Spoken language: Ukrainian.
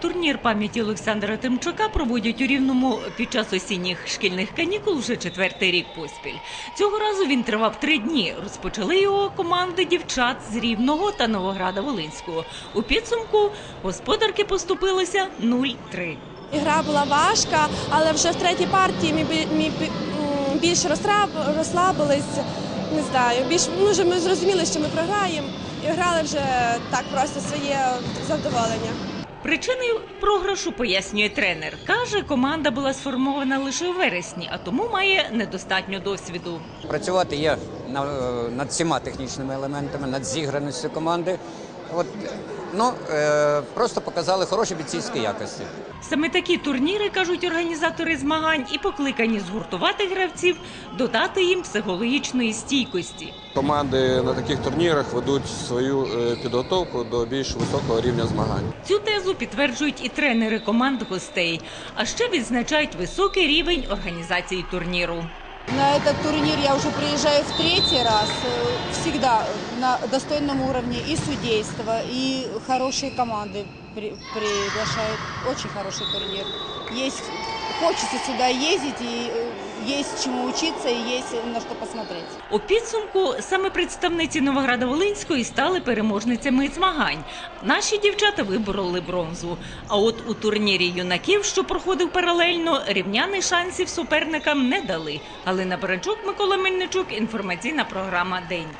Турнір пам'яті Олександра Тимчука проводять у Рівному під час осінніх шкільних канікул вже четвертий рік поспіль. Цього разу він тривав три дні. Розпочали його команди дівчат з Рівного та Новограда Волинського. У підсумку господарки поступилися 0-3. Ігра була важка, але вже в третій партії ми, бі- ми більш розслабились. Не знаю, більш ну, ми зрозуміли, що ми програємо, і грали вже так просто своє задоволення. Причиною програшу пояснює тренер. Каже, команда була сформована лише у вересні, а тому має недостатньо досвіду. Працювати є е, над всіма технічними елементами, над зіграністю команди. От, ну, е, просто показали хороші бійцівські якості. Саме такі турніри, кажуть організатори змагань, і покликані згуртувати гравців, додати їм психологічної стійкості. Команди на таких турнірах ведуть свою е, підготовку до більш високого рівня змагань. Цю тезу підтверджують і тренери команд гостей, а ще відзначають високий рівень організації турніру. На этот турнир я уже приезжаю в третий раз. Э, Всегда на достойном уровне и судейство, и хорошие команды при- приглашают. Очень хороший турнир. Есть, хочется сюда ездить, и э, есть чему учиться, и есть на что посмотреть. У підсумку саме представниці Новограда Волинської стали переможницями змагань. Наші дівчата вибороли бронзу. А от у турнірі юнаків, що проходив паралельно, рівняни шансів суперникам не дали. Галина Баранчук, Микола Мельничук, інформаційна програма День.